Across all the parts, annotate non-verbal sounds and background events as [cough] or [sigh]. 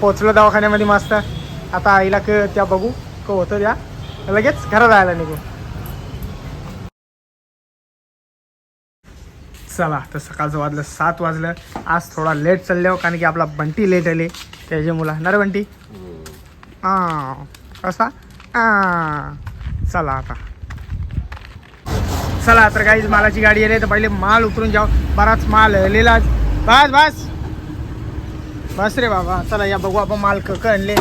पोचलो दवाखान्यामध्ये मस्त. आता आईला क त्या बघू क होतं त्या लगेच घरात जायला निघू. चला तर सकाळचं वाजलं सात वाजलं. आज थोडा लेट चाललो कारण की आपला बंटी लेट आले. त्याचे मुला. ना रे बंटी? हां कसा? हां चला आता. चला तर काही मालाची गाडी आली तर पहिले माल उतरून जाऊ. बराच माल लिहिला बस बस. बस रे बाबा चला या बघू आपण माल आणले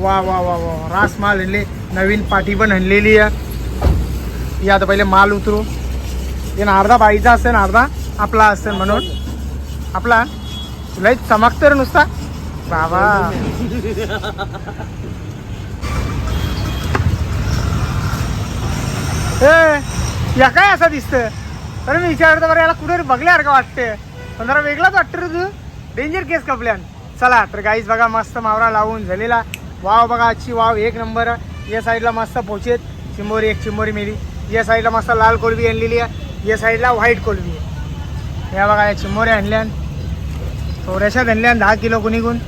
वा वा वा वा रास माल आणले. नवीन पाठी पण आणलेली आहे. या आता पहिले माल उतरू. ये ना अर्धा बाईचा असेल अर्धा आपला असेल म्हणून. आपला? लय चमकत रे नुसता. बाबा. ए या काय असं दिसतं अरे मी विचारतो बरं याला कुठे बघल्यासारखं वाटते पण जरा वेगळाच वाटतं रे तू. डेंजर केस कपल्यान. चला तर गाईज बघा मस्त मावरा लावून झालेला. वाव बघा आजची वाव एक नंबर. या साईडला मस्त पोचेत. चिंबोरी एक चिंबोरी मेली. या साईडला मस्त लाल कोलबी आणलेली आहे. या साईडला व्हाईट कोलबी आहे. या बघा या चिंबोऱ्या आणल्यान. थोड्याशा आणल्यान दहा किलो कुणीकून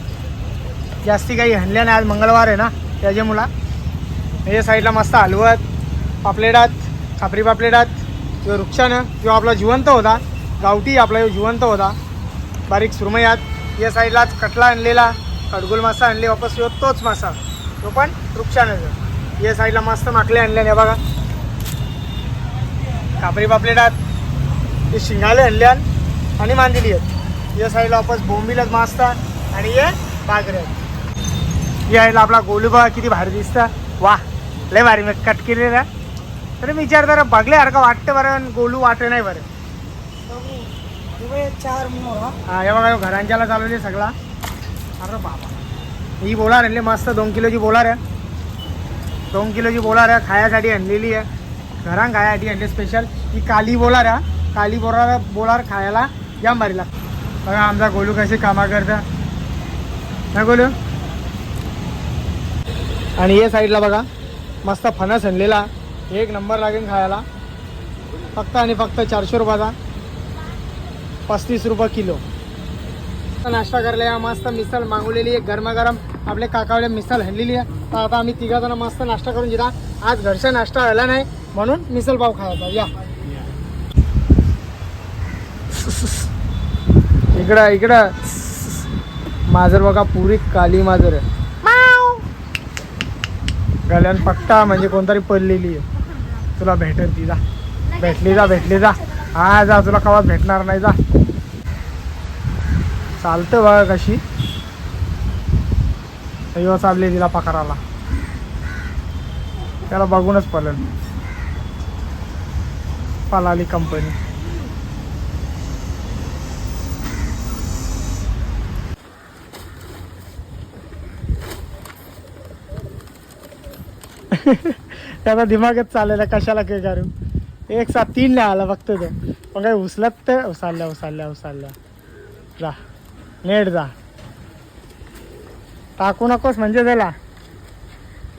जास्ती काही हणल्या नाही आज मंगळवार आहे ना त्याच्या मुला. या साईडला मस्त हलवत पापलेटात खापरी पापलेटात. किंवा वृक्षानं किंवा आपला जिवंत होता गावठी आपला जिवंत होता. बारीक सुरमयात या साईडलाच कटला आणलेला कडगुल मासा आणले वापस येऊ तोच मासा. तो पण वृक्षानगर. या साईडला मस्त माकले आणले हे बघा. कापरी पापलेटात हे शिंगाले आणल्यान आणि मांदिली आहेत या साईडला वापस बोंबीलाच मस्त आणि हे बागरे या साईडला आपला गोलूबा किती भारी दिसतं. वा लय भारी मी कट केलेला. तरी मी विचार जरा बघल्यासारखं वाटतं बरं आणि गोलू वाटत नाही बरं. चार हा. हे बघा घरांच्याला चालवले सगळा. अरे बाबा. ही बोलार आणली मस्त दोन किलोची बोलार आहे. दोन किलोची बोलार आहे खायासाठी आणलेली आहे. घरां खायासाठी आणली स्पेशल ही काली बोलार आहे काली बोलार बोलार खायला या भारी लागते बघा आमचा गोलू कशी कामा करता ना गोलू. आणि हे साईडला बघा मस्त फणस आणलेला. एक नंबर लागेल खायला. फक्त आणि फक्त चारशे रुपयाचा. पस्तीस रुपये किलो. नाश्ता करायला या मस्त मिसल मागवलेली आहे. गरमागरम आपले काकावले मिसल हल्लेली आहे. तर आता आम्ही तिघा जण मस्त नाश्ता करून घेता आज घरचा नाश्ता आला नाही म्हणून मिसल पाव खायचा या. इकडं इकडं. माजर बघा पुरी काली माजर आहे. गल्यान पट्टा म्हणजे कोणतरी पडलेली आहे. तुला भेटेल ती जा. भेटली जा भेटली जा. हा जा तुला कवाच भेटणार नाही जा. चालतं बघा कशी. यो चालली तिला पकाराला त्याला बघूनच पलन पलाली कंपनी [laughs] त्याचा दिमागच चाललेला कशाला काय करू? एक सात तीन नाही आला फक्त तो. पण काय उचलत तर उचलल्या उचलल्या उचलल्या. जा. नेट जा. टाकू नकोस म्हणजे त्याला.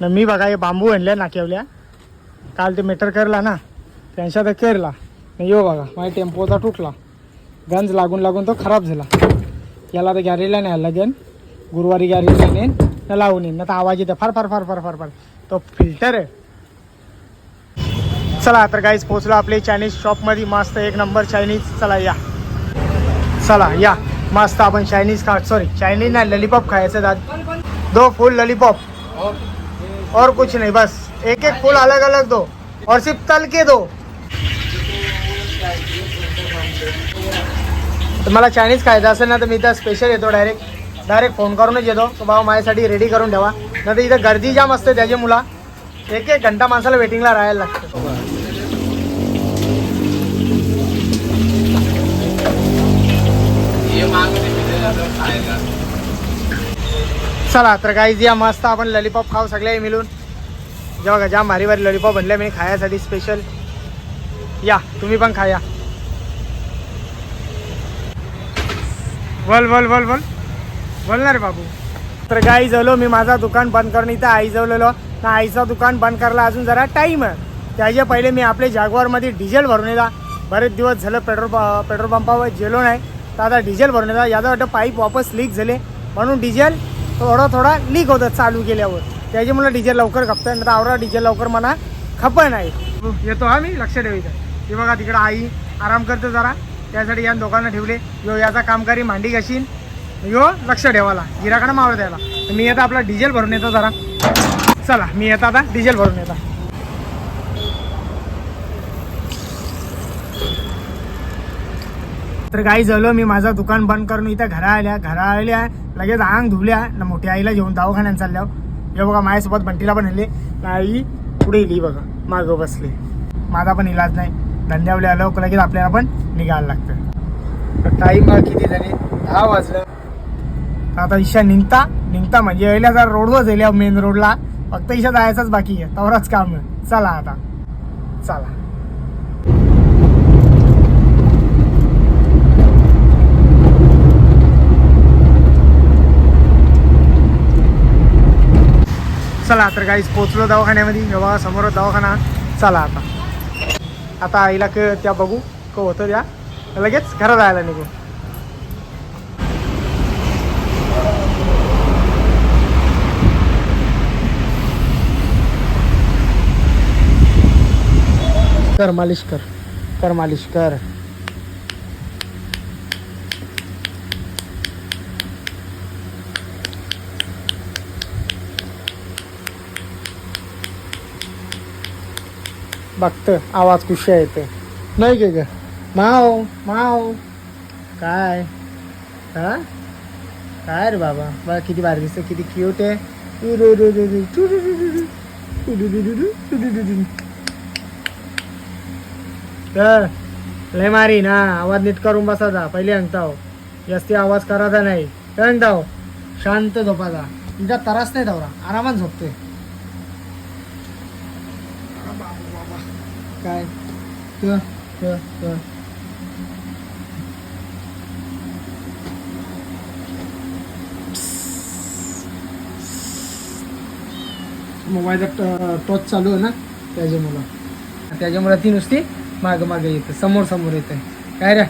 ना मी बघा हे बांबू आणल्या नाक्यावल्या. काल ते मीटर करला ना त्यांच्या तर केरला. नाही यो बघा माझ्या टेम्पोचा तुटला. गंज लागून लागून तो खराब झाला. याला तर गॅरेजला आला लागेल गुरुवारी गॅरेजला नेन न लावून येईन. ना तर आवाज येते. फार फार फार फार फार फार. तो फिल्टर आहे. चला तर काहीच पोचलो आपले चायनीज शॉपमध्ये मस्त एक नंबर चायनीज चला या. चला या. मस्त आपण चायनीज खा सॉरी चायनीज नाही ललीपॉप खायचं दाद दो फुल ललीपॉप और कुछ नहीं बस. एक एक फूल अलग अलग दो. और सिर्फ तल के दो. तुम्हाला मला चायनीज खायचं असेल ना तर मी तर स्पेशल येतो डायरेक्ट डायरेक्ट फोन करूनच येतो. तो भाऊ माझ्यासाठी रेडी करून ठेवा. नाही तर इथं गर्दी जाम असते त्याच्या मुला एक एक घंटा माणसाला वेटिंगला राहायला लागतं. चला तर काही या मस्त आपण लॉलीपॉप खाऊ सगळे मिळून. जेव्हा का भारी भारी लॉलीपॉप बनले मी खायासाठी स्पेशल या तुम्ही पण खाया. बोल बोल बोल बोल. बोलणार बाबू. तर गाई झालो मी माझा दुकान बंद करून इथं आई जवलेलो ना आईचं दुकान बंद करायला अजून जरा टाईम आहे. त्याच्या पहिले मी आपले जागवारमध्ये डिझेल भरून येला बरेच दिवस झालं पेट्रोल प- पेट्रोल पंपावर जेलो नाही. तर आता डिझेल भरून येतात याचा वाटतं पाईप वापस लीक झाले. म्हणून डिझेल थोडा थोडा लीक होतं चालू केल्यावर. त्याच्यामुळे डिझेल लवकर खपतं नाही तर आवरा डिझेल लवकर म्हणा खपत नाही. येतो हा मी लक्ष ठेवायचं. की बघा तिकडं आई आराम करतो जरा. त्यासाठी या दोघांना ठेवले. यो याचा कामकारी मांडी घाशीन. यो लक्ष ठेवायला. गिराकडं मावळ द्यायला मी येतो आपला डिझेल भरून येतो जरा. चला मी येता आता. डिझेल भरून येता. तर काही झालं मी माझं दुकान बंद करून इथं घरा आल्या. घरा आल्या लगेच आंग धुवल्या. न मोठ्या आईला घेऊन दवाखान्यात चालल्या. हे बघा माझ्यासोबत बंटीला पण नेले आई पुढे इली बघा मागं बसले. माझा पण इलाज नाही. धंद्यावले आलो लगेच आपल्याला पण निघायला लागतं. टाईम किती झाले? दहा वाजलं. आता इशा निघता. निघता म्हणजे यायला जर रोडवर जाईल मेन रोडला फक्त ईशा जायचंच बाकी आहे. तवरच काम आहे. चला आता. चला. चला तर काहीच पोचलो दवाखान्यामध्ये. जेव्हा समोर दवाखाना. चला आता. आता आईला क त्या बघू क होतं त्या. लगेच घरात जायला निघू. कर मालिश कर कर मालिश कर बघतं आवाज कुशा येते नाही गे ग माव माव काय हा काय रे बाबा बघा किती भारी दिसतं किती क्यूट आहे उरु रु रु रु, टु रु रु रु रु, टु रु रु रु रु, टु रु रु रु. तर लय मारी ना. आवाज नीट करून बसायचा पहिले अंगताव जास्ती आवाज करायचा नाही. अंगताव शांत झोपायचा तुमच्या त्रास नाही दौरा. आरामात झोपते. काय? क मोबाईलचा टॉच चालू आहे ना? त्याच्यामुळं. त्याच्यामुळं ती नुसती मागं मागे येतं समोर समोर येतं काय रे?